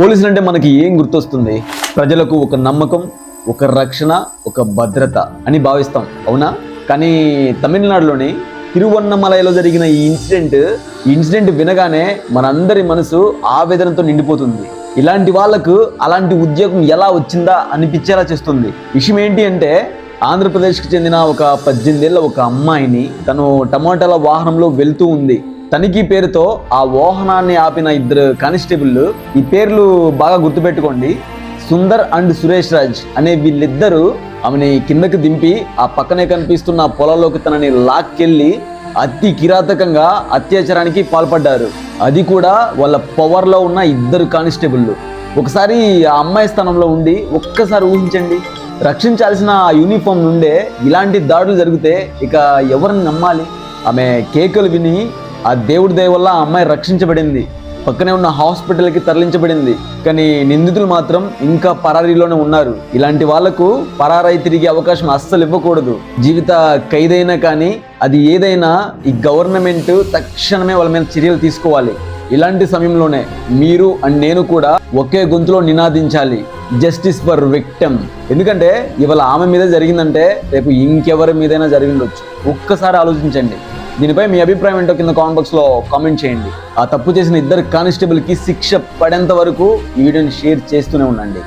పోలీసులు అంటే మనకి ఏం గుర్తొస్తుంది? ప్రజలకు ఒక నమ్మకం ఒక రక్షణ ఒక భద్రత అని భావిస్తాం. అవునా? కానీ తమిళనాడులోని తిరువన్నమలయలో జరిగిన ఈ ఇన్సిడెంట్ ఈ ఇన్సిడెంట్ వినగానే మనందరి మనసు ఆవేదనతో నిండిపోతుంది. ఇలాంటి వాళ్ళకు అలాంటి ఉద్యోగం ఎలా వచ్చిందా అనిపించేలా చేస్తుంది. విషయం ఏంటి అంటే ఆంధ్రప్రదేశ్కి చెందిన ఒక పద్దెనిమిదేళ్ళ ఒక అమ్మాయిని తను టమాటాల వాహనంలో వెళ్తూ ఉంది. తనిఖీ పేరుతో ఆ వాహనాన్ని ఆపిన ఇద్దరు కానిస్టేబుల్ ఈ పేర్లు బాగా గుర్తుపెట్టుకోండి. సుందర్ అండ్ సురేష్ రాజ్ అనే వీళ్ళిద్దరూ ఆమెని కిందకు దింపి ఆ పక్కనే కనిపిస్తున్న పొలంలోకి తనని లాక్కెళ్ళి అతి కిరాతకంగా అత్యాచారానికి పాల్పడ్డారు. అది కూడా వాళ్ళ పవర్లో ఉన్న ఇద్దరు కానిస్టేబుళ్ళు ఒకసారి ఆ అమ్మాయి స్థానంలో ఉండి ఒక్కసారి ఊహించండి. రక్షించాల్సిన ఆ యూనిఫామ్ నుండే ఇలాంటి దాడులు జరిగితే ఇక ఎవరిని నమ్మాలి? ఆమె కేకలు విని ఆ దేవుడి దయ వల్ల ఆ అమ్మాయి రక్షించబడింది. పక్కనే ఉన్న హాస్పిటల్కి తరలించబడింది. కానీ నిందితులు మాత్రం ఇంకా పరారీలోనే ఉన్నారు. ఇలాంటి వాళ్ళకు పరారై తిరిగే అవకాశం అస్సలు ఇవ్వకూడదు. జీవిత ఖైదైనా కానీ అది ఏదైనా ఈ గవర్నమెంట్ తక్షణమే వాళ్ళ మీద చర్యలు తీసుకోవాలి. ఇలాంటి సమయంలోనే మీరు అండ్ నేను కూడా ఒకే గొంతులో నినాదించాలి. Justice for victim. ఎందుకంటే ఇవాళ ఆమె మీద జరిగిందంటే రేపు ఇంకెవరి మీదైనా జరిగిండొచ్చు ఒక్కసారి ఆలోచించండి. దీనిపై మీ అభిప్రాయం ఏంటో కింద కామెంట్ బాక్స్లో కామెంట్ చేయండి. ఆ తప్పు చేసిన ఇద్దరు కానిస్టేబుల్కి శిక్ష పడేంత వరకు ఈ వీడియోని షేర్ చేస్తూనే ఉండండి.